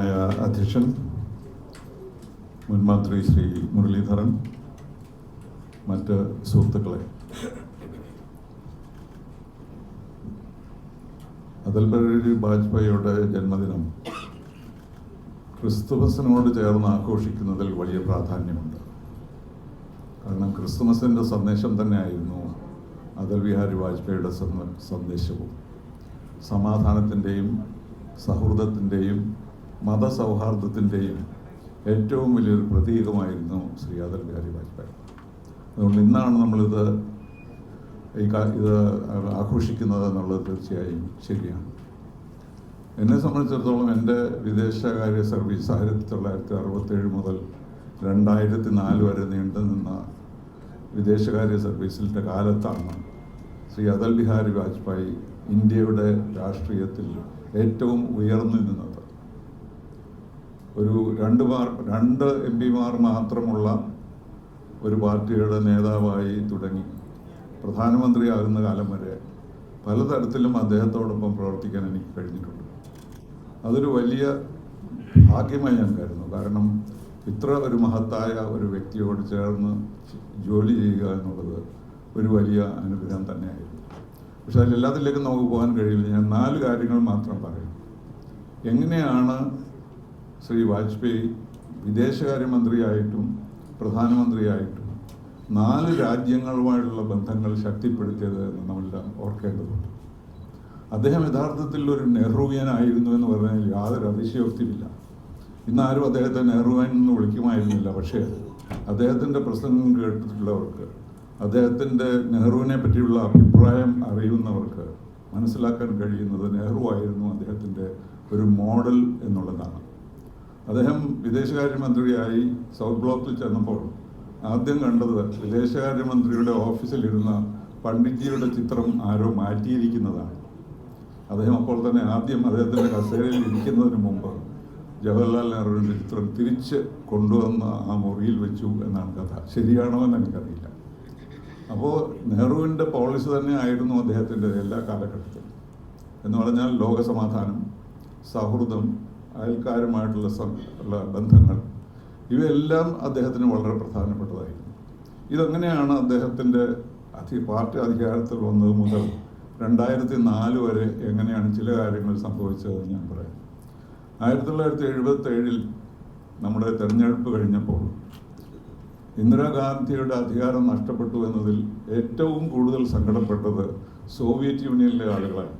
അധ്യക്ഷൻ മുൻമന്ത്രി ശ്രീ മുരളീധരൻ മറ്റ് സുഹൃത്തുക്കളെ. അടൽ ബിഹാരി വാജ്പേയിയുടെ ജന്മദിനം ക്രിസ്തുമസിനോട് ചേർന്ന് ആഘോഷിക്കുന്നതിൽ വലിയ പ്രാധാന്യമുണ്ട്. കാരണം ക്രിസ്തുമസിന്റെ സന്ദേശം തന്നെയായിരുന്നു അതൽ ബിഹാരി വാജ്പേയിയുടെ സന്ദേശവും. സമാധാനത്തിന്റെയും സൗഹൃദത്തിന്റെയും മതസൗഹാർദ്ദത്തിന്റെയും ഏറ്റവും വലിയൊരു പ്രതീകമായിരുന്നു ശ്രീ അടൽ ബിഹാരി വാജ്പേയി. അതുകൊണ്ട് ഇന്നാണ് നമ്മളിത് ഈ ഇത് ആഘോഷിക്കുന്നത് എന്നുള്ളത് തീർച്ചയായും ശരിയാണ്. എന്നെ സംബന്ധിച്ചിടത്തോളം എന്റെ വിദേശകാര്യ സർവീസ് ആയിരത്തി തൊള്ളായിരത്തി അറുപത്തേഴ് മുതൽ രണ്ടായിരത്തി നാല് വരെ നീണ്ടു നിന്ന വിദേശകാര്യ സർവീസിന്റെ കാലത്താണ് ശ്രീ അടൽ ബിഹാരി വാജ്പേയി ഇന്ത്യയുടെ രാഷ്ട്രീയത്തിൽ ഏറ്റവും ഉയർന്നു നിന്നത്. ഒരു രണ്ട് മാർ രണ്ട് എം പിമാർ മാത്രമുള്ള ഒരു പാർട്ടിയുടെ നേതാവായി തുടങ്ങി. പ്രധാനമന്ത്രിയാകുന്ന കാലം വരെ പലതരത്തിലും അദ്ദേഹത്തോടൊപ്പം പ്രവർത്തിക്കാൻ എനിക്ക് കഴിഞ്ഞിട്ടുണ്ട്. അതൊരു വലിയ ഭാഗ്യമായി ഞാൻ കരുതുന്നു. കാരണം ഇത്ര ഒരു മഹത്തായ ഒരു വ്യക്തിയോട് ചേർന്ന് ജോലി ചെയ്യുക എന്നുള്ളത് ഒരു വലിയ അനുഗ്രഹം തന്നെയായിരുന്നു. പക്ഷെ അതിലെല്ലാത്തിലേക്കും നമുക്ക് പോകാൻ കഴിയില്ല. ഞാൻ നാല് കാര്യങ്ങൾ മാത്രം പറയും എങ്ങനെയാണ് ശ്രീ വാജ്പേയി വിദേശകാര്യമന്ത്രിയായിട്ടും പ്രധാനമന്ത്രിയായിട്ടും നാല് രാജ്യങ്ങളുമായിട്ടുള്ള ബന്ധങ്ങൾ ശക്തിപ്പെടുത്തിയത് എന്ന് നമ്മളെല്ലാം ഓർക്കേണ്ടതുണ്ട്. അദ്ദേഹം യഥാർത്ഥത്തിൽ ഒരു നെഹ്റുവിയനായിരുന്നു എന്ന് പറഞ്ഞാൽ യാതൊരു അതിശയോക്തിയില്ല ഇന്നാരും അദ്ദേഹത്തെ നെഹ്റുവിയൻ എന്ന് വിളിക്കുമായിരുന്നില്ല പക്ഷേ അദ്ദേഹത്തിന്റെ പ്രസംഗം കേട്ടിട്ടുള്ളവർക്ക് അദ്ദേഹത്തിന്റെ നെഹ്റുവിനെ പറ്റിയുള്ള അഭിപ്രായം അറിയുന്നവർക്ക് മനസ്സിലാക്കാൻ കഴിയുന്നത് നെഹ്റു ആയിരുന്നു അദ്ദേഹത്തിന്റെ ഒരു മോഡൽ എന്നുള്ളതാണ്. അദ്ദേഹം വിദേശകാര്യമന്ത്രിയായി സൗത്ത് ബ്ലോക്കിൽ ചെന്നപ്പോൾ ആദ്യം കണ്ടത് വിദേശകാര്യമന്ത്രിയുടെ ഓഫീസിലിരുന്ന പണ്ഡിറ്റ്ജിയുടെ ചിത്രം ആരോ മാറ്റിയിരിക്കുന്നതാണ്. അദ്ദേഹം അപ്പോൾ തന്നെ ആദ്യം അദ്ദേഹത്തിന്റെ കസേരയിൽ ഇരിക്കുന്നതിന് മുമ്പ് ജവഹർലാൽ നെഹ്റുവിന്റെ ചിത്രം തിരിച്ച് കൊണ്ടുവന്ന് ആ മുറിയിൽ വെച്ചു എന്നാണ് കഥ. ശരിയാണോ എന്ന് എനിക്കറിയില്ല. അപ്പോൾ നെഹ്റുവിന്റെ പോളിസി തന്നെ ആയിരുന്നു അദ്ദേഹത്തിന്റെ എല്ലാ കാലഘട്ടത്തിലും. എന്ന് പറഞ്ഞാൽ ലോകസമാധാനം സൗഹൃദം അയൽക്കാരുമായിട്ടുള്ള ഉള്ള ബന്ധങ്ങൾ ഇവയെല്ലാം അദ്ദേഹത്തിന് വളരെ പ്രധാനപ്പെട്ടതായിരുന്നു. ഇതെങ്ങനെയാണ് അദ്ദേഹത്തിന്റെ അധി പാർട്ടി അധികാരത്തിൽ വന്നത് മുതൽ രണ്ടായിരത്തി നാല് വരെ എങ്ങനെയാണ് ചില കാര്യങ്ങൾ സംഭവിച്ചതെന്ന് ഞാൻ പറയാം. ആയിരത്തി തൊള്ളായിരത്തി എഴുപത്തി ഏഴിൽ നമ്മുടെ തെരഞ്ഞെടുപ്പ് കഴിഞ്ഞപ്പോൾ ഇന്ദിരാഗാന്ധിയുടെ അധികാരം നഷ്ടപ്പെട്ടു എന്നതിൽ ഏറ്റവും കൂടുതൽ സങ്കടപ്പെട്ടത് സോവിയറ്റ് യൂണിയനിലെ ആളുകളാണ്.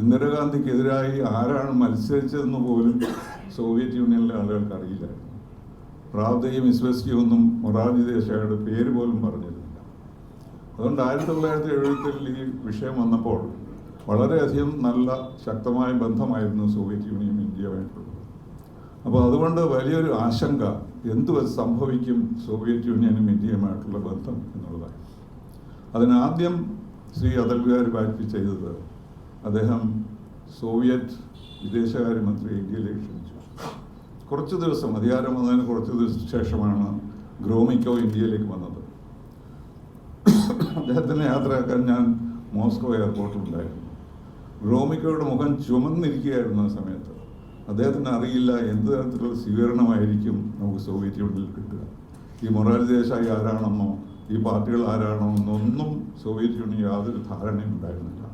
ഇന്ദിരാഗാന്ധിക്കെതിരായി ആരാണ് മത്സരിച്ചതെന്ന് പോലും സോവിയറ്റ് യൂണിയനിലെ ആളുകൾക്ക് അറിയില്ലായിരുന്നു. പ്രാവതയും ഇസ്വസ്റ്റിയും ഒന്നും മൊറാർജി ദേശായിയുടെ പേര് പോലും പറഞ്ഞിരുന്നില്ല. അതുകൊണ്ട് ആയിരത്തി തൊള്ളായിരത്തി എഴുപത്തിൽ ഈ വിഷയം വന്നപ്പോൾ വളരെയധികം നല്ല ശക്തമായ ബന്ധമായിരുന്നു സോവിയറ്റ് യൂണിയനും ഇന്ത്യയുമായിട്ടുള്ളത്. അപ്പോൾ അതുകൊണ്ട് വലിയൊരു ആശങ്ക എന്ത് സംഭവിക്കും സോവിയറ്റ് യൂണിയനും ഇന്ത്യയുമായിട്ടുള്ള ബന്ധം എന്നുള്ളതായിരുന്നു അതിനാദ്യം ശ്രീ അടൽ ബിഹാരി വാജ്പേയി ചെയ്തത് അദ്ദേഹം സോവിയറ്റ് വിദേശകാര്യമന്ത്രി ഇന്ത്യയിലേക്ക് ക്ഷണിച്ചു. കുറച്ച് ദിവസം അധികാരം വന്നതിന് കുറച്ച് ദിവസത്തിന് ശേഷമാണ് ഗ്രോമിക്കോ ഇന്ത്യയിലേക്ക് വന്നത്. അദ്ദേഹത്തിനെ യാത്രയാക്കാൻ ഞാൻ മോസ്കോ എയർപോർട്ടിലുണ്ടായിരുന്നു ഗ്രോമിക്കോയുടെ മുഖം ചുമന്നിരിക്കുകയായിരുന്നു ആ സമയത്ത്. അദ്ദേഹത്തിന് അറിയില്ല എന്ത് തരത്തിലുള്ള സ്വീകരണമായിരിക്കും നമുക്ക് സോവിയറ്റ് യൂണിയനിൽ കിട്ടുക. ഈ മൊറാലി ദേശായി ആരാണെന്നോ ഈ പാർട്ടികൾ ആരാണോ എന്നൊന്നും സോവിയറ്റ് യൂണിയൻ യാതൊരു ധാരണയും ഉണ്ടായിരുന്നില്ല.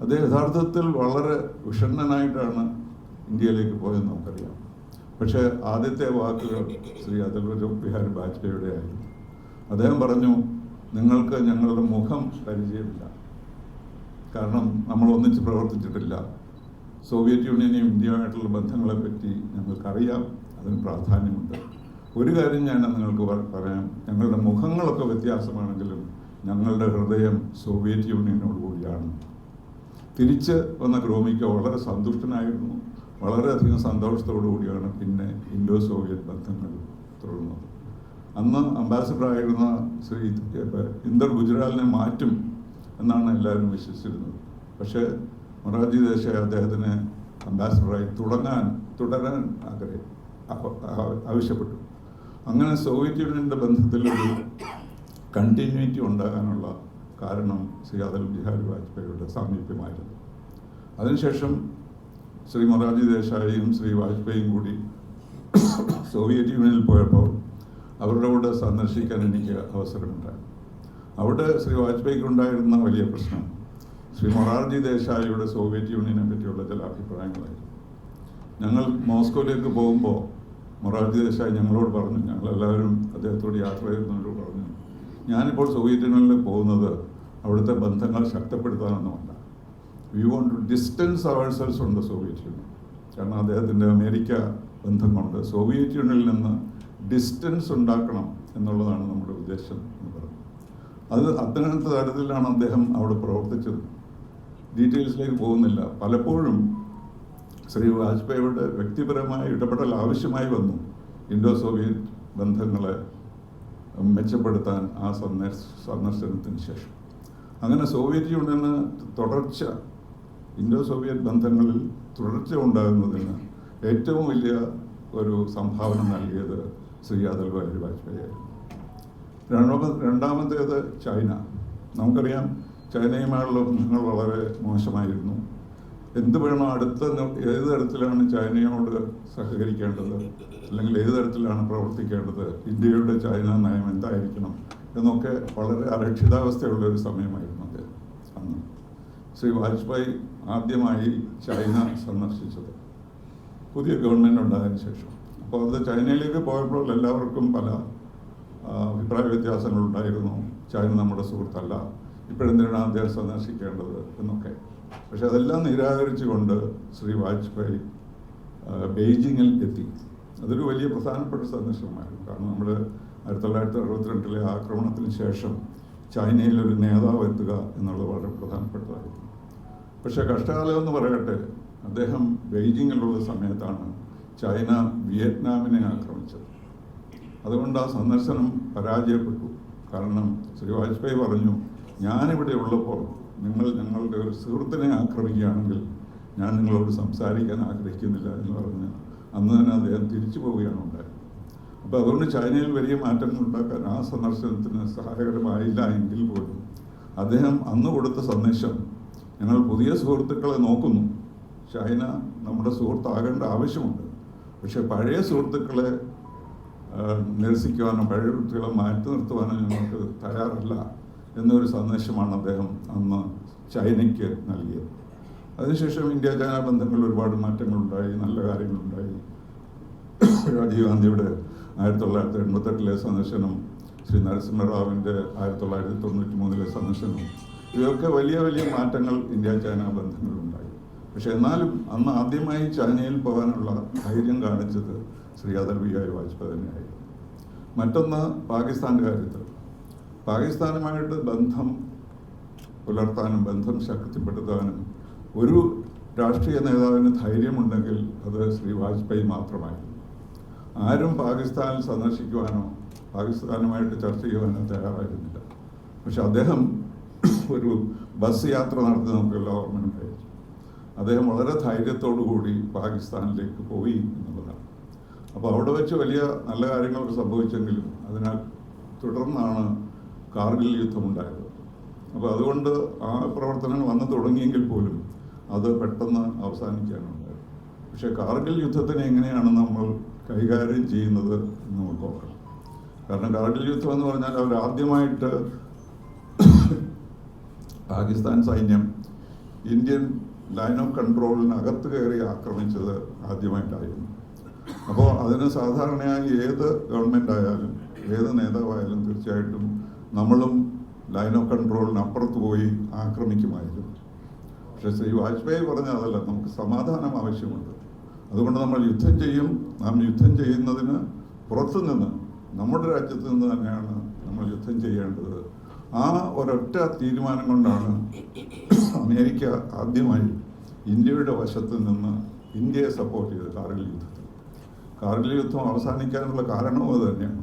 അദ്ദേഹം യഥാർത്ഥത്തിൽ വളരെ വിഷണ്ണനായിട്ടാണ് ഇന്ത്യയിലേക്ക് പോയതെന്ന് നമുക്കറിയാം. പക്ഷേ ആദ്യത്തെ വാക്കുകൾ ശ്രീ അടൽ ബിഹാരി ബാജ്പേയിയുടെ ആയിരുന്നു. അദ്ദേഹം പറഞ്ഞു നിങ്ങൾക്ക് ഞങ്ങളുടെ മുഖം പരിചയമില്ല. കാരണം നമ്മൾ ഒന്നിച്ച് പ്രവർത്തിച്ചിട്ടില്ല. സോവിയറ്റ് യൂണിയനെയും ഇന്ത്യയുമായിട്ടുള്ള ബന്ധങ്ങളെപ്പറ്റി ഞങ്ങൾക്കറിയാം. അതിന് പ്രാധാന്യമുണ്ട്. ഒരു കാര്യം ഞാൻ നിങ്ങൾക്ക് പറയാം. ഞങ്ങളുടെ മുഖങ്ങളൊക്കെ വ്യത്യാസമാണെങ്കിലും ഞങ്ങളുടെ ഹൃദയം സോവിയറ്റ് യൂണിയനോട് കൂടിയാണ്. തിരിച്ച് വന്ന ഗ്രോമിക്ക വളരെ സന്തുഷ്ടനായിരുന്നു. വളരെയധികം സന്തോഷത്തോടു കൂടിയാണ് പിന്നെ ഇൻഡോ സോവിയറ്റ് ബന്ധങ്ങൾ തുടർന്നത്. അന്ന് അംബാസിഡറായിരുന്ന ശ്രീ ഇന്ദർ ഗുജറാലിനെ മാറ്റും എന്നാണ് എല്ലാവരും വിശ്വസിച്ചിരുന്നത്. പക്ഷേ മൊറാർജി ദേശായി അദ്ദേഹത്തിന് അംബാസിഡറായി തുടങ്ങാൻ തുടരാൻ ആഗ്രഹം ആവശ്യപ്പെട്ടു. അങ്ങനെ സോവിയറ്റ് യൂണിയന്റെ ബന്ധത്തിലൊരു കണ്ടിന്യൂറ്റി ഉണ്ടാകാനുള്ള കാരണം ശ്രീ അടൽ ബിഹാരി വാജ്പേയിയുടെ സാമീപ്യമായിരുന്നു. അതിനുശേഷം ശ്രീ മൊറാർജി ദേശായിയും ശ്രീ വാജ്പേയും കൂടി സോവിയറ്റ് യൂണിയനിൽ പോയപ്പോൾ അവരുടെ കൂടെ സന്ദർശിക്കാൻ എനിക്ക് അവസരമുണ്ടായി. അവിടെ ശ്രീ വാജ്പേയിക്ക് ഉണ്ടായിരുന്ന വലിയ പ്രശ്നം ശ്രീ മൊറാർജി ദേശായിയുടെ സോവിയറ്റ് യൂണിയനെ പറ്റിയുള്ള ചില അഭിപ്രായങ്ങളായിരുന്നു. ഞങ്ങൾ മോസ്കോയിലേക്ക് പോകുമ്പോൾ മൊറാർജി ദേശായി ഞങ്ങളോട് പറഞ്ഞു. ഞങ്ങളെല്ലാവരും അദ്ദേഹത്തോട് യാത്ര ചെയ്യുന്നവരോട് പറഞ്ഞു. ഞാനിപ്പോൾ സോവിയറ്റ് യൂണിയനിൽ പോകുന്നത് അവിടുത്തെ ബന്ധങ്ങൾ ശക്തിപ്പെടുത്താനൊന്നുമല്ല വി വോണ്ട് ടു ഡിസ്റ്റൻസ് അവർ സെൽസ് ഉണ്ട് സോവിയറ്റ് യൂണിയൻ കാരണം അദ്ദേഹത്തിന്റെ അമേരിക്ക ബന്ധം കൊണ്ട് സോവിയറ്റ് യൂണിയനിൽ നിന്ന് ഡിസ്റ്റൻസ് ഉണ്ടാക്കണം എന്നുള്ളതാണ് നമ്മുടെ ഉദ്ദേശം എന്ന് പറഞ്ഞു. അത് അത്തരത്തെ തരത്തിലാണ് അദ്ദേഹം അവിടെ പ്രവർത്തിച്ചത്. ഡീറ്റെയിൽസിലേക്ക് പോകുന്നില്ല. പലപ്പോഴും ശ്രീ വാജ്പേയിയുടെ വ്യക്തിപരമായ ഇടപെടൽ ആവശ്യമായി വന്നു. ഇൻഡോ സോവിയറ്റ് ബന്ധങ്ങളെ മെച്ചപ്പെടുത്താൻ ആ സന്ദർശ സന്ദർശനത്തിന് ശേഷം. അങ്ങനെ സോവിയറ്റ് യൂണിയന് തുടർച്ച ഇൻഡോ സോവിയറ്റ് ബന്ധങ്ങളിൽ തുടർച്ച ഉണ്ടാകുന്നതിന് ഏറ്റവും വലിയ ഒരു സംഭാവന നൽകിയത് ശ്രീ അടൽ ബിഹാരി വാജ്പേയിയായിരുന്നു രണ്ടാമത് രണ്ടാമത്തേത് ചൈന. നമുക്കറിയാം ചൈനയുമായുള്ള ബന്ധങ്ങൾ വളരെ മോശമായിരുന്നു. എന്ത് വേണം അടുത്ത ഏത് തരത്തിലാണ് ചൈനയോട് സഹകരിക്കേണ്ടത്? അല്ലെങ്കിൽ ഏത് തരത്തിലാണ് പ്രവർത്തിക്കേണ്ടത്? ഇന്ത്യയുടെ ചൈന നയം എന്തായിരിക്കണം? എന്നൊക്കെ വളരെ അരക്ഷിതാവസ്ഥയുള്ള ഒരു സമയമായിരുന്നു അദ്ദേഹം അന്ന്. ശ്രീ വാജ്പേയി ആദ്യമായി ചൈന സന്ദർശിച്ചത്. പുതിയ ഗവൺമെന്റ് ഉണ്ടായതിനു ശേഷം. അപ്പോൾ അത് ചൈനയിലേക്ക് പോയപ്പോൾ എല്ലാവർക്കും പല അഭിപ്രായ വ്യത്യാസങ്ങളുണ്ടായിരുന്നു. ചൈന നമ്മുടെ സുഹൃത്തല്ല. ഇപ്പോഴെന്തിനാണ് അദ്ദേഹം സന്ദർശിക്കേണ്ടത് എന്നൊക്കെ. പക്ഷെ അതെല്ലാം നിരാകരിച്ചുകൊണ്ട് ശ്രീ വാജ്പേയി ബെയ്ജിങ്ങിൽ എത്തി. അതൊരു വലിയ പ്രധാനപ്പെട്ട സന്ദർശനമായിരുന്നു. കാരണം നമ്മൾ ആയിരത്തി തൊള്ളായിരത്തി അറുപത്തിരണ്ടിലെ ആക്രമണത്തിന് ശേഷം ചൈനയിൽ ഒരു നേതാവ് എത്തുക എന്നുള്ളത് വളരെ പ്രധാനപ്പെട്ടതായിരുന്നു. പക്ഷെ കഷ്ടകാലം എന്ന് പറയട്ടെ അദ്ദേഹം ബെയ്ജിങ്ങിലുള്ള സമയത്താണ് ചൈന വിയറ്റ്നാമിനെ ആക്രമിച്ചത്. അതുകൊണ്ട് ആ സന്ദർശനം പരാജയപ്പെട്ടു. കാരണം ശ്രീ വാജ്പേയി പറഞ്ഞു ഞാനിവിടെ ഉള്ളപ്പോൾ നിങ്ങൾ ഞങ്ങളുടെ ഒരു സുഹൃത്തിനെ ആക്രമിക്കുകയാണെങ്കിൽ ഞാൻ നിങ്ങളോട് സംസാരിക്കാൻ ആഗ്രഹിക്കുന്നില്ല എന്ന് പറഞ്ഞ് അന്ന് തന്നെ അദ്ദേഹം തിരിച്ചു പോവുകയാണ് ഉണ്ടായത്. അപ്പോൾ അതുകൊണ്ട് ചൈനയിൽ വലിയ മാറ്റങ്ങൾ ഉണ്ടാക്കാൻ ആ സന്ദർശനത്തിന് സഹായകരമായില്ല എങ്കിൽ പോലും അദ്ദേഹം അന്ന് കൊടുത്ത സന്ദേശം ഞങ്ങൾ പുതിയ സുഹൃത്തുക്കളെ നോക്കുന്നു. ചൈന നമ്മുടെ സുഹൃത്താകേണ്ട ആവശ്യമുണ്ട്. പക്ഷെ പഴയ സുഹൃത്തുക്കളെ നിരസിക്കുവാനോ പഴയ കുട്ടികളെ മാറ്റി നിർത്തുവാനോ ഞങ്ങൾക്ക് തയ്യാറല്ല. എന്നൊരു സന്ദേശമാണ് അദ്ദേഹം അന്ന് ചൈനയ്ക്ക് നൽകിയത്. അതിനുശേഷം ഇന്ത്യ ചൈന ബന്ധങ്ങളിൽ ഒരുപാട് മാറ്റങ്ങളുണ്ടായി നല്ല കാര്യങ്ങളുണ്ടായി. രാജീവ് ഗാന്ധിയുടെ ആയിരത്തി തൊള്ളായിരത്തി എൺപത്തെട്ടിലെ സന്ദർശനം ശ്രീ നരസിംഹറാവിന്റെ ആയിരത്തി തൊള്ളായിരത്തി തൊണ്ണൂറ്റി മൂന്നിലെ സന്ദർശനം ഇവയൊക്കെ വലിയ വലിയ മാറ്റങ്ങൾ ഇന്ത്യ ചൈന ബന്ധങ്ങളിലുണ്ടായി പക്ഷെ എന്നാലും അന്ന് ആദ്യമായി ചൈനയിൽ പോകാനുള്ള ധൈര്യം കാണിച്ചത് ശ്രീ അടൽ ബിഹാരി വാജ്പേയി തന്നെയായിരുന്നു മറ്റൊന്ന് പാകിസ്ഥാന്റെ കാര്യത്തിൽ. പാകിസ്ഥാനുമായിട്ട് ബന്ധം പുലർത്താനും ബന്ധം ശക്തിപ്പെടുത്താനും ഒരു രാഷ്ട്രീയ നേതാവിന് ധൈര്യമുണ്ടെങ്കിൽ അത് ശ്രീ വാജ്പേയി മാത്രമായിരുന്നു. ആരും പാകിസ്ഥാനിൽ സന്ദർശിക്കുവാനോ പാകിസ്ഥാനുമായിട്ട് ചർച്ച ചെയ്യുവാനോ തയ്യാറായിരുന്നില്ല. പക്ഷെ അദ്ദേഹം ഒരു ബസ് യാത്ര നടത്തി നമുക്കെല്ലാം ഓർമ്മയുണ്ടായി അദ്ദേഹം വളരെ ധൈര്യത്തോടു കൂടി പാകിസ്ഥാനിലേക്ക് പോയി എന്നുള്ളതാണ്. അപ്പോൾ അവിടെ വെച്ച് വലിയ നല്ല കാര്യങ്ങളൊക്കെ സംഭവിച്ചെങ്കിലും അതിനാൽ തുടർന്നാണ് കാർഗിൽ യുദ്ധമുണ്ടായത് അപ്പോൾ അതുകൊണ്ട് ആ പ്രവർത്തനങ്ങൾ വന്നു തുടങ്ങിയെങ്കിൽ പോലും അത് പെട്ടെന്ന് അവസാനിക്കാനുണ്ടായത് പക്ഷേ കാർഗിൽ യുദ്ധത്തിനെ എങ്ങനെയാണ് നമ്മൾ കൈകാര്യം ചെയ്യുന്നത് എന്ന് നോക്കണം കാരണം കാർഗിൽ യുദ്ധം എന്ന് പറഞ്ഞാൽ അവർ ആദ്യമായിട്ട് പാകിസ്ഥാൻ സൈന്യം ഇന്ത്യൻ ലൈൻ ഓഫ് കൺട്രോളിനകത്ത് കയറി ആക്രമിച്ചത് ആദ്യമായിട്ടായിരുന്നു. അപ്പോൾ അതിന് സാധാരണയായി ഏത് ഗവൺമെന്റ് ആയാലും ഏത് നേതാവായാലും തീർച്ചയായിട്ടും നമ്മളും ലൈൻ ഓഫ് കൺട്രോളിന് അപ്പുറത്ത് പോയി ആക്രമിക്കുമായിരുന്നു. പക്ഷെ ശ്രീ വാജ്പേയി പറഞ്ഞ അതല്ല നമുക്ക് സമാധാനം ആവശ്യമുണ്ട്. അതുകൊണ്ട് നമ്മൾ യുദ്ധം ചെയ്യും. നാം യുദ്ധം ചെയ്യുന്നതിന് പുറത്തു നിന്ന് നമ്മുടെ രാജ്യത്ത് നിന്ന് തന്നെയാണ് നമ്മൾ യുദ്ധം ചെയ്യേണ്ടത്. ആ ഒരൊറ്റ തീരുമാനം കൊണ്ടാണ് അമേരിക്ക ആദ്യമായി ഇന്ത്യയുടെ വശത്ത് നിന്ന് ഇന്ത്യയെ സപ്പോർട്ട് ചെയ്തത് കാർഗിൽ യുദ്ധത്തിൽ കാർഗിൽ യുദ്ധം അവസാനിക്കാനുള്ള കാരണവും അത് തന്നെയാണ്.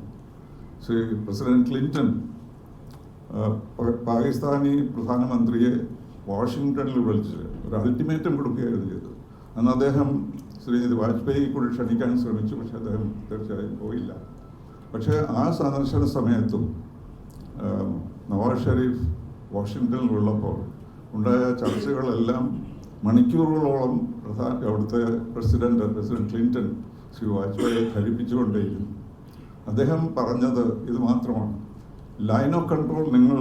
ശ്രീ പ്രസിഡന്റ് ക്ലിന്റൺ പാകിസ്ഥാനി പ്രധാനമന്ത്രിയെ വാഷിങ്ടണിൽ വിളിച്ച് ഒരു അൾട്ടിമേറ്റം കൊടുക്കുകയായിരുന്നു ചെയ്തത്. അന്ന് അദ്ദേഹം ശ്രീ വാജ്പേയി കൂടി ക്ഷണിക്കാൻ ശ്രമിച്ചു പക്ഷേ അദ്ദേഹം തീർച്ചയായും പോയില്ല. പക്ഷേ ആ സന്ദർശന സമയത്തും നവാസ് ഷെരീഫ് വാഷിങ്ടണിൽ ഉള്ളപ്പോൾ ഉണ്ടായ ചർച്ചകളെല്ലാം മണിക്കൂറുകളോളം പ്രധാന അവിടുത്തെ പ്രസിഡന്റ് പ്രസിഡന്റ് ക്ലിന്റൺ ശ്രീ വാജ്പേയിയെ ധരിപ്പിച്ചുകൊണ്ടേയിരുന്നു. അദ്ദേഹം പറഞ്ഞത് ഇത് മാത്രമാണ്. ലൈൻ ഓഫ് കൺട്രോൾ നിങ്ങൾ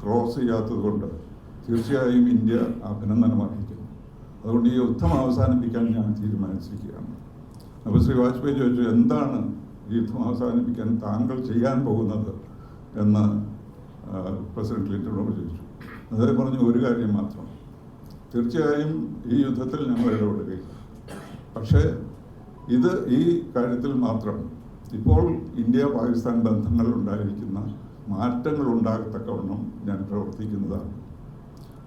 ക്രോസ് ചെയ്യാത്തത് കൊണ്ട് തീർച്ചയായും ഇന്ത്യ അഭിനന്ദനം അർഹിക്കുന്നു. അതുകൊണ്ട് ഈ യുദ്ധം അവസാനിപ്പിക്കാൻ ഞാൻ തീരുമാനിച്ചിരിക്കുകയാണ്. അപ്പോൾ ശ്രീ വാജ്പേയി ചോദിച്ചു എന്താണ് ഈ യുദ്ധം അവസാനിപ്പിക്കാൻ താങ്കൾ ചെയ്യാൻ പോകുന്നത്? എന്ന് പ്രസിഡന്റ് ക്ലിന്റണോട് ചോദിച്ചു. അദ്ദേഹം പറഞ്ഞു ഒരു കാര്യം മാത്രം. തീർച്ചയായും ഈ യുദ്ധത്തിൽ ഞങ്ങൾ ഇടപെടുകയില്ല. പക്ഷേ ഇത് ഈ കാര്യത്തിൽ മാത്രം. ഇപ്പോൾ ഇന്ത്യ പാകിസ്ഥാൻ ബന്ധങ്ങൾ ഉണ്ടായിരിക്കുന്ന മാറ്റങ്ങൾ ഉണ്ടാകത്തക്കവണ്ണം ഞാൻ പ്രവർത്തിക്കുന്നതാണ്.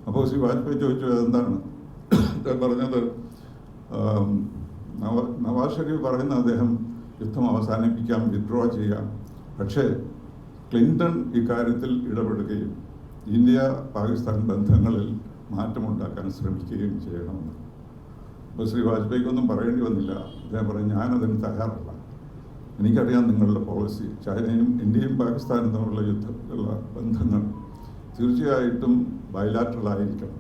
അപ്പോൾ ശ്രീ വാജ്പേയി ചോദിച്ചു അതെന്താണ്? അദ്ദേഹം പറഞ്ഞത് നവ നവാസ് ഷെരീഫ് പറയുന്ന അദ്ദേഹം യുദ്ധം അവസാനിപ്പിക്കാം വിഡ്രോ ചെയ്യാം. പക്ഷേ ക്ലിന്റൺ ഇക്കാര്യത്തിൽ ഇടപെടുകയും ഇന്ത്യ പാകിസ്ഥാൻ ബന്ധങ്ങളിൽ മാറ്റമുണ്ടാക്കാൻ ശ്രമിക്കുകയും ചെയ്യണമെന്ന്. അപ്പോൾ ശ്രീ വാജ്പേയിക്കൊന്നും പറയേണ്ടി വന്നില്ല. അദ്ദേഹം പറഞ്ഞു ഞാനതിന് തയ്യാറല്ല. എനിക്കറിയാം നിങ്ങളുടെ പോളിസി ചൈനയും ഇന്ത്യയും പാകിസ്ഥാനും തമ്മിലുള്ള യുദ്ധത്തിലുള്ള ബന്ധങ്ങൾ തീർച്ചയായിട്ടും ബയലാറ്ററൽ ആയിരിക്കണം.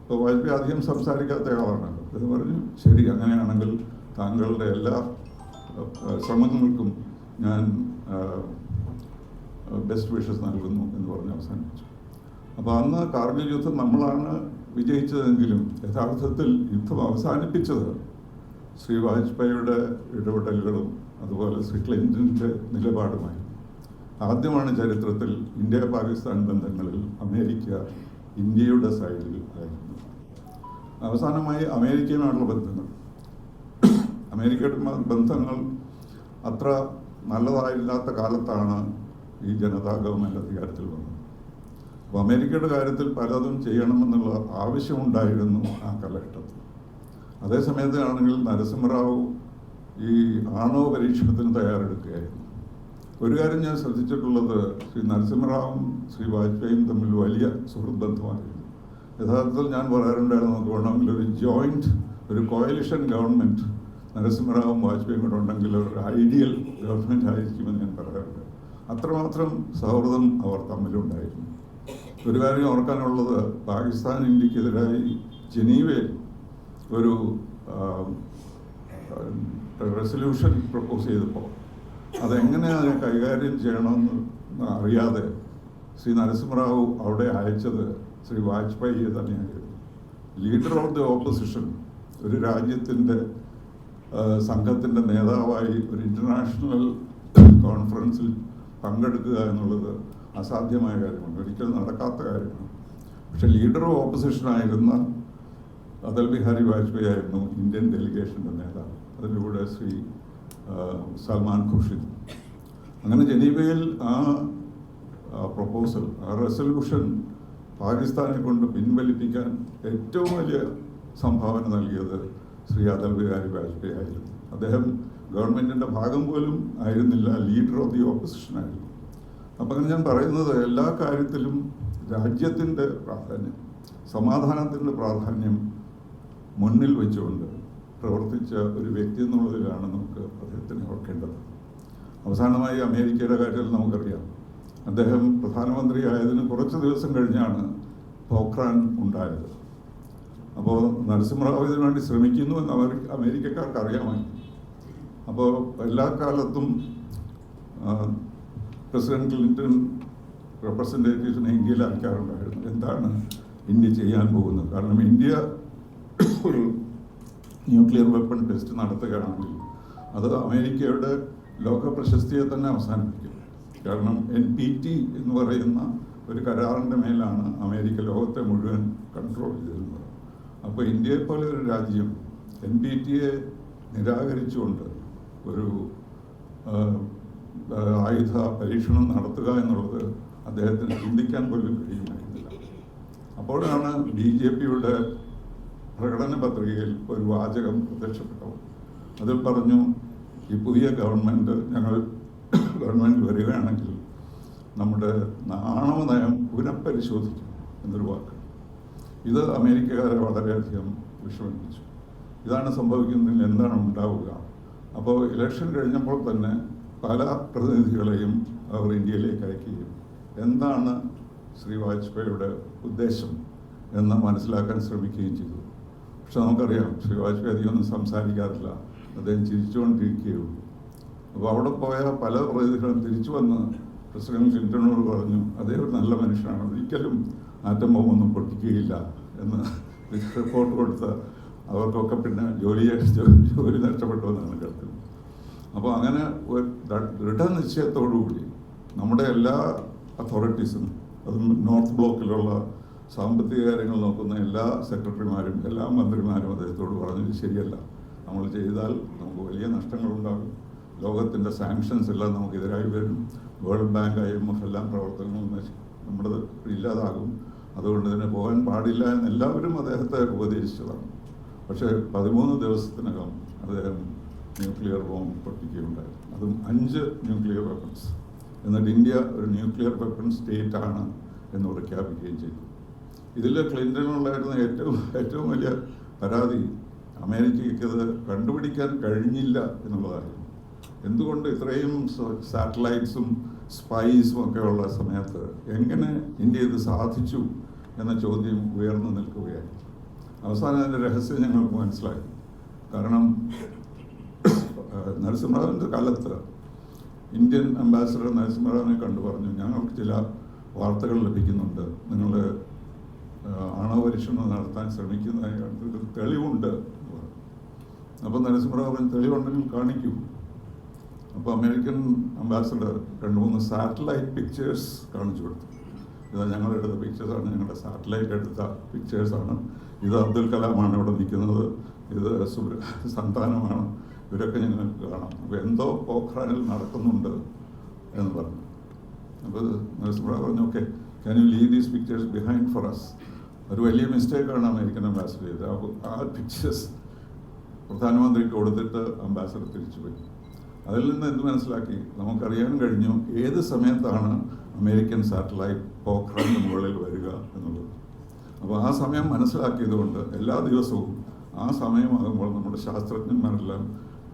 അപ്പോൾ വാജ്പേയി അധികം സംസാരിക്കാത്ത ആളാണ്. എന്ന് പറഞ്ഞു ശരി അങ്ങനെയാണെങ്കിൽ താങ്കളുടെ എല്ലാ ശ്രമങ്ങൾക്കും ഞാൻ ബെസ്റ്റ് വിഷസ് നൽകുന്നു എന്ന് പറഞ്ഞ് അവസാനിപ്പിച്ചു. അപ്പോൾ അന്ന് കാർഗിൽ യുദ്ധം നമ്മളാണ് വിജയിച്ചതെങ്കിലും യഥാർത്ഥത്തിൽ യുദ്ധം അവസാനിപ്പിച്ചത് ശ്രീ വാജ്പേയിയുടെ ഇടപെടലുകളും അതുപോലെ ക്ലിന്റന്റെ നിലപാടുമായി. ആദ്യമാണ് ചരിത്രത്തിൽ ഇന്ത്യ പാകിസ്ഥാൻ ബന്ധങ്ങളിൽ അമേരിക്ക ഇന്ത്യയുടെ സൈഡിൽ ആയിരുന്നു. അവസാനമായി അമേരിക്കയുമായുള്ള ബന്ധങ്ങൾ. അമേരിക്കയുടെ ബന്ധങ്ങൾ അത്ര നല്ലതായില്ലാത്ത കാലത്താണ് ഈ ജനതാ ഗവൺമെന്റ് അധികാരത്തിൽ വന്നത്. അപ്പോൾ അമേരിക്കയുടെ കാര്യത്തിൽ പലതും ചെയ്യണമെന്നുള്ള ആവശ്യമുണ്ടായിരുന്നു ആ കാലഘട്ടത്തിൽ. അതേസമയത്ത് ആണെങ്കിൽ നരസിംഹറാവു ഈ ആണവ പരീക്ഷണത്തിന് തയ്യാറെടുക്കുകയായിരുന്നു. ഒരു കാര്യം ഞാൻ ശ്രദ്ധിച്ചിട്ടുള്ളത് ശ്രീ നരസിംഹറാവും ശ്രീ വാജ്പേയും തമ്മിൽ വലിയ സുഹൃത്ത് ബന്ധമായിരുന്നു യഥാർത്ഥത്തിൽ ഞാൻ പറയാറുണ്ടായിരുന്നു നമുക്ക് വേണമെങ്കിൽ ഒരു ജോയിന്റ് ഒരു കോയലിഷൻ ഗവൺമെന്റ് നരസിംഹറാവും വാജ്പേയും കൂടെ ഉണ്ടെങ്കിൽ ഒരു ഐഡിയൽ ഗവൺമെന്റ് ആയിരിക്കുമെന്ന് ഞാൻ പറയാറുണ്ട്. അത്രമാത്രം സൗഹൃദം അവർ തമ്മിലുണ്ടായിരുന്നു. ഒരു കാര്യം ഓർക്കാനുള്ളത് പാകിസ്ഥാൻ ഇന്ത്യക്കെതിരായി ജനീവയിൽ ഒരു റെസൊല്യൂഷൻ പ്രപ്പോസ് ചെയ്തപ്പോൾ അതെങ്ങനെ അതിനെ കൈകാര്യം ചെയ്യണമെന്ന് അറിയാതെ ശ്രീ നരസിംഹറാവു അവിടെ അയച്ചത് ശ്രീ വാജ്പേയിയെ തന്നെയായിരുന്നു ലീഡർ ഓഫ് ദി ഓപ്പോസിഷൻ ഒരു രാജ്യത്തിന്റെ സംഘത്തിന്റെ നേതാവായി ഒരു ഇന്റർനാഷണൽ കോൺഫറൻസിൽ പങ്കെടുക്കുക എന്നുള്ളത് അസാധ്യമായ കാര്യമാണ്. ഒരിക്കലും നടക്കാത്ത കാര്യമാണ്. പക്ഷെ ലീഡർ ഓഫ് ഓപ്പോസിഷനായിരുന്ന അടൽ ബിഹാരി വാജ്പേയി ആയിരുന്നു ഇന്ത്യൻ ഡെലിഗേഷന്റെ നേതാവ്. അതിന്റെ കൂടെ ശ്രീ സൽമാൻ ഖുർഷിദ്. അങ്ങനെ ജനീവയിൽ ആ പ്രപ്പോസൽ ആ റെസൊല്യൂഷൻ പാകിസ്ഥാനെ കൊണ്ട് പിൻവലിപ്പിക്കാൻ ഏറ്റവും വലിയ സംഭാവന നൽകിയത് ശ്രീ അടൽ ബിഹാരി വാജ്പേയി ആയിരുന്നു. അദ്ദേഹം ഗവൺമെന്റിന്റെ ഭാഗം പോലും ആയിരുന്നില്ല ലീഡർ ഓഫ് ദി ഓപ്പോസിഷൻ ആയിരുന്നു. അപ്പം അങ്ങനെ ഞാൻ പറയുന്നത് എല്ലാ കാര്യത്തിലും രാജ്യത്തിന്റെ പ്രാധാന്യം സമാധാനത്തിന്റെ പ്രാധാന്യം മുന്നിൽ വെച്ചുകൊണ്ട് പ്രവർത്തിച്ച ഒരു വ്യക്തി എന്നുള്ളതിലാണ് നമുക്ക് അദ്ദേഹത്തിനെ ഓർക്കേണ്ടത്. അവസാനമായി അമേരിക്കയുടെ കാര്യത്തിൽ നമുക്കറിയാം. അദ്ദേഹം പ്രധാനമന്ത്രി ആയതിന് കുറച്ച് ദിവസം കഴിഞ്ഞാണ് പോക്രാൻ ഉണ്ടായത്. അപ്പോൾ നരസിംഹറാവു ഇതിനു വേണ്ടി ശ്രമിക്കുന്നു എന്ന് അവർ അമേരിക്കക്കാർക്ക് അറിയാമായിരുന്നു അപ്പോൾ എല്ലാ കാലത്തും പ്രസിഡന്റ് ക്ലിന്റൺ റെപ്രസെന്റേറ്റീവ്സിനെ ഇന്ത്യയിൽ അയക്കാറുണ്ടായിരുന്നു. എന്താണ് ഇന്ത്യ ചെയ്യാൻ പോകുന്നത്? കാരണം ഇന്ത്യ ഒരു ന്യൂക്ലിയർ വെപ്പൺ ടെസ്റ്റ് നടത്തുകയാണെങ്കിൽ അത് അമേരിക്കയുടെ ലോക പ്രശസ്തിയെ തന്നെ അവസാനിപ്പിക്കും. കാരണം എൻ പി ടി എന്ന് പറയുന്ന ഒരു കരാറിന്റെ മേലാണ് അമേരിക്ക ലോകത്തെ മുഴുവൻ കൺട്രോൾ ചെയ്തിരുന്നത്. അപ്പോൾ ഇന്ത്യയെ പോലെ ഒരു രാജ്യം എൻ പി ടിയെ നിരാകരിച്ചുകൊണ്ട് ഒരു ആയുധ പരീക്ഷണം നടത്തുക എന്നുള്ളത് അദ്ദേഹത്തിന് ചിന്തിക്കാൻ പോലും കഴിയുമായിരുന്നില്ല. അപ്പോഴാണ് ബി ജെ പിയുടെ പ്രകടന പത്രികയിൽ ഒരു വാചകം പ്രത്യക്ഷപ്പെട്ടു. അതിൽ പറഞ്ഞു ഈ പുതിയ ഗവൺമെന്റ് ഞങ്ങൾ ഗവൺമെന്റ് വരികയാണെങ്കിൽ നമ്മുടെ നാണവ നയം പുനഃപരിശോധിക്കും എന്നൊരു വാക്ക്. ഇത് അമേരിക്കക്കാരെ വളരെയധികം വിഷമിപ്പിച്ചു. ഇതാണ് സംഭവിക്കുന്നതിൽ എന്താണ് ഉണ്ടാവുക? അപ്പോൾ ഇലക്ഷൻ കഴിഞ്ഞപ്പോൾ തന്നെ പല പ്രതിനിധികളെയും അവർ ഇന്ത്യയിലേക്ക് അയക്കുകയും എന്താണ് ശ്രീ വാജ്പേയിയുടെ ഉദ്ദേശം എന്ന് മനസ്സിലാക്കാൻ ശ്രമിക്കുകയും ചെയ്തു. പക്ഷെ നമുക്കറിയാം ശ്രീ വാജ്പേയി അധികമൊന്നും സംസാരിക്കാറില്ല. അദ്ദേഹം ചിരിച്ചുകൊണ്ടിരിക്കുകയുള്ളൂ. അപ്പോൾ അവിടെ പോയ പല പ്രതിനിധികളും തിരിച്ചു വന്ന് പ്രസിഡന്റ് ക്ലിന്റണോട് പറഞ്ഞു അദ്ദേഹം ഒരു നല്ല മനുഷ്യനാണ്. ഒരിക്കലും ആറ്റം ബോംബൊന്നും പൊട്ടിക്കുകയില്ല എന്ന് റിപ്പോർട്ട് കൊടുത്ത് അവർക്കൊക്കെ പിന്നെ ജോലി ജോലി നഷ്ടപ്പെട്ടു എന്നാണ് കേൾക്കുന്നത് അപ്പോൾ അങ്ങനെ ഒരു ദൃഢനിശ്ചയത്തോടു ദൃഢനിശ്ചയത്തോടുകൂടി നമ്മുടെ എല്ലാ അതോറിറ്റീസും അതും നോർത്ത് ബ്ലോക്കിലുള്ള സാമ്പത്തിക കാര്യങ്ങൾ നോക്കുന്ന എല്ലാ സെക്രട്ടറിമാരും എല്ലാ മന്ത്രിമാരും അദ്ദേഹത്തോട് പറഞ്ഞത് ശരിയല്ല. നമ്മൾ ചെയ്താൽ നമുക്ക് വലിയ നഷ്ടങ്ങളുണ്ടാകും. ലോകത്തിന്റെ സാങ്ഷൻസ് എല്ലാം നമുക്കെതിരായി വരും. World Bank I M F എല്ലാം പ്രവർത്തനങ്ങളും നശി- നമ്മുടെ ഇല്ലാതാകും. അതുകൊണ്ട് തന്നെ പോകാൻ പാടില്ല എന്ന് എല്ലാവരും അദ്ദേഹത്തെ ഉപദേശിച്ചതാണ്. പക്ഷേ പതിമൂന്ന് ദിവസത്തിനകം അദ്ദേഹം ന്യൂക്ലിയർ ബോംബ് പൊട്ടിക്കുകയുണ്ടായി. അതും അഞ്ച് ന്യൂക്ലിയർ വെപ്പൺസ് എന്നിട്ട് ഇന്ത്യ ഒരു ന്യൂക്ലിയർ വെപ്പൺ സ്റ്റേറ്റ് ആണ് എന്ന് പ്രഖ്യാപിക്കുകയും ചെയ്തു. ഇതിൽ ക്ലിന്റണിനുണ്ടായിരുന്ന ഏറ്റവും ഏറ്റവും വലിയ പരാതി. അമേരിക്കയ്ക്ക് ഇത് കണ്ടുപിടിക്കാൻ കഴിഞ്ഞില്ല എന്നുള്ളതായിരുന്നു. എന്തുകൊണ്ട് ഇത്രയും സാറ്റലൈറ്റ്സും സ്പൈസും ഒക്കെ ഉള്ള സമയത്ത് എങ്ങനെ ഇന്ത്യ ഇത് സാധിച്ചു എന്ന ചോദ്യം ഉയർന്നു നിൽക്കുകയായി അവസാനം അതിന്റെ രഹസ്യം ഞങ്ങൾക്ക് മനസ്സിലായി. കാരണം നരസിംഹറാവിന്റെ കാലത്ത് ഇന്ത്യൻ അംബാസഡർ നരസിംഹറാവിനെ കണ്ടു പറഞ്ഞു. ഞങ്ങൾക്ക് ചില വാർത്തകൾ ലഭിക്കുന്നുണ്ട്. നിങ്ങൾ ആണവ പരീക്ഷണം നടത്താൻ ശ്രമിക്കുന്നതായി ഒരു തെളിവുണ്ട്. അപ്പം നരസിംഹറാവ് പറഞ്ഞു, തെളിവുണ്ടെങ്കിൽ കാണിക്കൂ. അപ്പോൾ അമേരിക്കൻ അംബാസഡർ രണ്ട് മൂന്ന് സാറ്റലൈറ്റ് പിക്ചേഴ്സ് കാണിച്ചു കൊടുത്തു. ഇത് ഞങ്ങളെടുത്ത പിക്ചേഴ്സാണ് ഞങ്ങളുടെ സാറ്റലൈറ്റ് എടുത്ത പിക്ചേഴ്സാണ് ഇത് അബ്ദുൽ കലാമാണ് ഇവിടെ നിൽക്കുന്നത്. ഇത് സന്താനമാണ്. ഇവരൊക്കെ ഞങ്ങൾക്ക് കാണാം. അപ്പോൾ എന്തോ പോഖ്രാനിൽ നടക്കുന്നുണ്ട് എന്ന് പറഞ്ഞു. അപ്പോൾ നരസിംഹ പറഞ്ഞു okay can you leave these pictures behind for us ഒരു വലിയ മിസ്റ്റേക്കാണ് അമേരിക്കൻ അംബാസഡർ ചെയ്തത്. ആ പിക്ചേഴ്സ് പ്രധാനമന്ത്രിക്ക് കൊടുത്തിട്ട് അംബാസഡർ തിരിച്ചുപോയി. അതിൽ നിന്ന് എന്ത് മനസ്സിലാക്കി? നമുക്കറിയാൻ കഴിഞ്ഞു ഏത് സമയത്താണ് അമേരിക്കൻ സാറ്റലൈറ്റ് പോക്രാന്റെ മുകളിൽ വരിക എന്നുള്ളത്. അപ്പോൾ ആ സമയം മനസ്സിലാക്കിയതുകൊണ്ട് എല്ലാ ദിവസവും ആ സമയമാകുമ്പോൾ നമ്മുടെ ശാസ്ത്രജ്ഞന്മാരെല്ലാം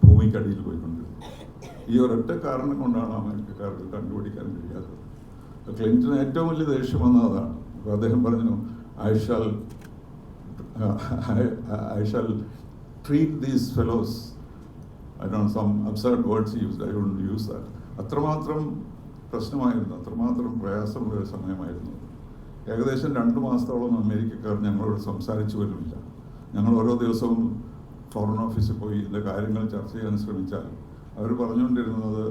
ഭൂമിക്കടിയിൽ പോയിക്കൊണ്ടിരുന്നു. ഈ ഒരൊറ്റ കാരണം കൊണ്ടാണ് അമേരിക്കക്കാർക്ക് കണ്ടുപിടിക്കാൻ കഴിയാത്തത്. ക്ലിന്റൺ ഏറ്റവും വലിയ ദേഷ്യം വന്നത് അതാണ്. അപ്പോൾ അദ്ദേഹം പറഞ്ഞു I shall I shall treat these fellows I don't some absurd words use I don't use that അത്രമാത്രം പ്രശ്നമായിരുന്നു അത്രമാത്രം പ്രയാസമുള്ള ഒരു സമയമായിരുന്നു. ഏകദേശം രണ്ട് മാസത്തോളം അമേരിക്കക്കാർ ഞങ്ങളോട് സംസാരിച്ചു വരുന്നില്ല. ഞങ്ങൾ ഓരോ ദിവസവും ഫോറിൻ ഓഫീസിൽ പോയി ഇതിന്റെ കാര്യങ്ങൾ ചർച്ച ചെയ്യാൻ ശ്രമിച്ചാൽ അവർ പറഞ്ഞുകൊണ്ടിരുന്നത്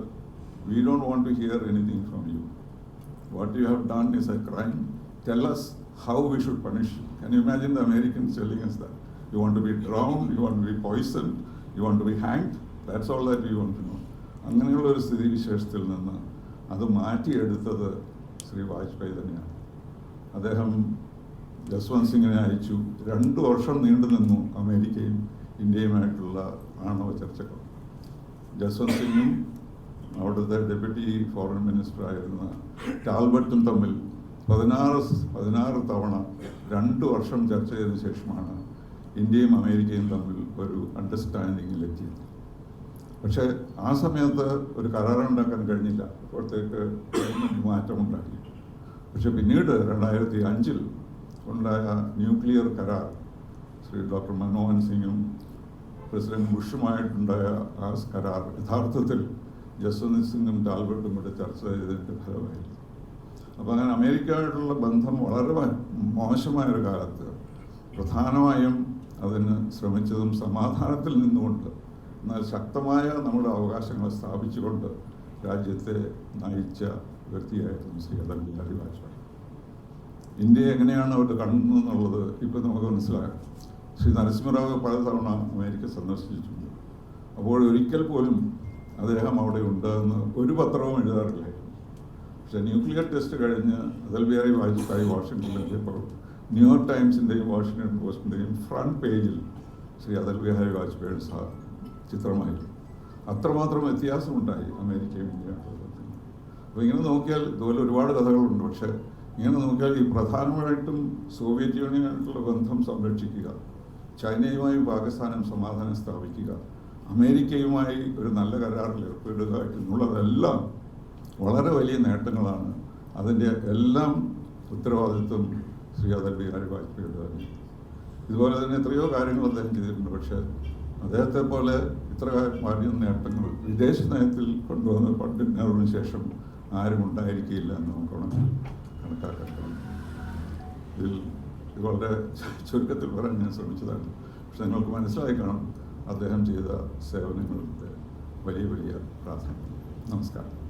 we don't want to hear anything from you what you have done is a crime tell us how we should punish. Can you imagine the Americans telling us that? You want to be drowned, you want to be poisoned, you want to be hanged, that's all that we want to know. അങ്ങനെയുള്ള ഒരു സ്ഥിതി വിശേഷത്തിൽ നിന്ന് അത് മാറ്റിയെടുത്തത് ശ്രീ വാജ്പേയി തന്നെയാണ് അദ്ദേഹം ജസ്വന്ത് സിംഗിനെ അയച്ചു രണ്ട് വർഷം നീണ്ടു നിന്നു അമേരിക്കയും ഇന്ത്യയുമായിട്ടുള്ള ആണവ ചർച്ചകൾ ജസ്വന്ത് സിംഗും അവിടുത്തെ ഡെപ്യൂട്ടി ഫോറിൻ മിനിസ്റ്ററായിരുന്ന ടാൽബർട്ടും തമ്മിൽ പതിനാറ് പതിനാറ് തവണ രണ്ട് വർഷം ചർച്ച ചെയ്തതിനു ശേഷമാണ് ഇന്ത്യയും അമേരിക്കയും തമ്മിൽ ഒരു അണ്ടർസ്റ്റാൻഡിങ്ങിലെത്തിയത് പക്ഷേ ആ സമയത്ത് ഒരു കരാറുണ്ടാക്കാൻ കഴിഞ്ഞില്ല. അപ്പോഴത്തേക്ക് മാറ്റമുണ്ടായി പക്ഷെ പിന്നീട് രണ്ടായിരത്തി അഞ്ചിൽ ഉണ്ടായ ന്യൂക്ലിയർ കരാർ ശ്രീ ഡോക്ടർ മൻമോഹൻ സിംഗും പ്രസിഡന്റ് ബുഷുമായിട്ടുണ്ടായ ആ കരാർ യഥാർത്ഥത്തിൽ ജസ്വന്ത് സിംഗും ടാൽബർട്ടും കൂടെ ചർച്ച ചെയ്തതിന്റെ ഫലമായിരുന്നു. അപ്പോൾ അങ്ങനെ അമേരിക്കയായിട്ടുള്ള ബന്ധം വളരെ മോശമായൊരു കാലത്ത് പ്രധാനമായും അതിന് ശ്രമിച്ചതും സമാധാനത്തിൽ നിന്നുകൊണ്ട് എന്നാൽ ശക്തമായ നമ്മുടെ അവകാശങ്ങൾ സ്ഥാപിച്ചുകൊണ്ട് രാജ്യത്തെ നയിച്ച വ്യക്തിയായിരുന്നു ശ്രീ അടൽ ബിഹാരി വാജ്പേയി. ഇന്ത്യ എങ്ങനെയാണ് അവർ കണ്ടെന്നുള്ളത് എന്നുള്ളത് ഇപ്പം നമുക്ക് മനസ്സിലാകാം ശ്രീ നരസിംഹറാവ് പലതവണ അമേരിക്ക സന്ദർശിച്ചിട്ടുണ്ട്. അപ്പോൾ ഒരിക്കൽ പോലും അദ്ദേഹം അവിടെ ഉണ്ട് എന്ന് ഒരു പത്രവും എഴുതാറില്ലായിരുന്നു പക്ഷെ ന്യൂക്ലിയർ ടെസ്റ്റ് കഴിഞ്ഞ് അതൽ ബിഹാരി വാജ്പേയി വാഷിങ്ടണിലെത്തിയപ്പോൾ ന്യൂയോർക്ക് ടൈംസിന്റെയും വാഷിങ്ടൺ പോസ്റ്റിന്റെയും ഫ്രണ്ട് പേജിൽ ശ്രീ അതൽ ബിഹാരി വാജ്പേയിയുടെ സാ ചിത്രമായിരുന്നു അത്രമാത്രം വ്യത്യാസമുണ്ടായി അമേരിക്കയും ഇന്ത്യയായിട്ടുള്ള അപ്പോൾ ഇങ്ങനെ നോക്കിയാൽ ഇതുപോലെ ഒരുപാട് കഥകളുണ്ട്. പക്ഷേ ഇങ്ങനെ നോക്കിയാൽ ഈ പ്രധാനമായിട്ടും സോവിയറ്റ് യൂണിയനായിട്ടുള്ള ബന്ധം സംരക്ഷിക്കുക ചൈനയുമായും പാകിസ്ഥാനും സമാധാനം സ്ഥാപിക്കുക അമേരിക്കയുമായി ഒരു നല്ല കരാറിൽ ഏർപ്പെടുക എന്നുള്ളതെല്ലാം വളരെ വലിയ നേട്ടങ്ങളാണ്. അതിന്റെ എല്ലാം ഉത്തരവാദിത്വം ശ്രീ അടൽ ബിഹാരി വാജ്പേയിയുടെ തന്നെ. ഇതുപോലെ തന്നെ എത്രയോ കാര്യങ്ങൾ അദ്ദേഹം ചെയ്തിട്ടുണ്ട്. പക്ഷേ അദ്ദേഹത്തെ പോലെ ഇത്ര വലിയ നേട്ടങ്ങൾ വിദേശ നയത്തിൽ കൊണ്ടുവന്ന പണ്ട് നെഹ്റുവിന് ശേഷം ആരും ഉണ്ടായിരിക്കില്ല എന്ന് നമുക്ക് വേണമെങ്കിൽ കണക്കാക്കാൻ കഴിയും. ഇതിൽ ഇത് വളരെ ചുരുക്കത്തിൽ പറയാൻ ഞാൻ ശ്രമിച്ചതാണ്. പക്ഷെ നിങ്ങൾക്ക് മനസ്സിലായി കാണും അദ്ദേഹം ചെയ്ത സേവനങ്ങളുടെ വലിയ വലിയ പ്രാധാന്യം. നമസ്കാരം.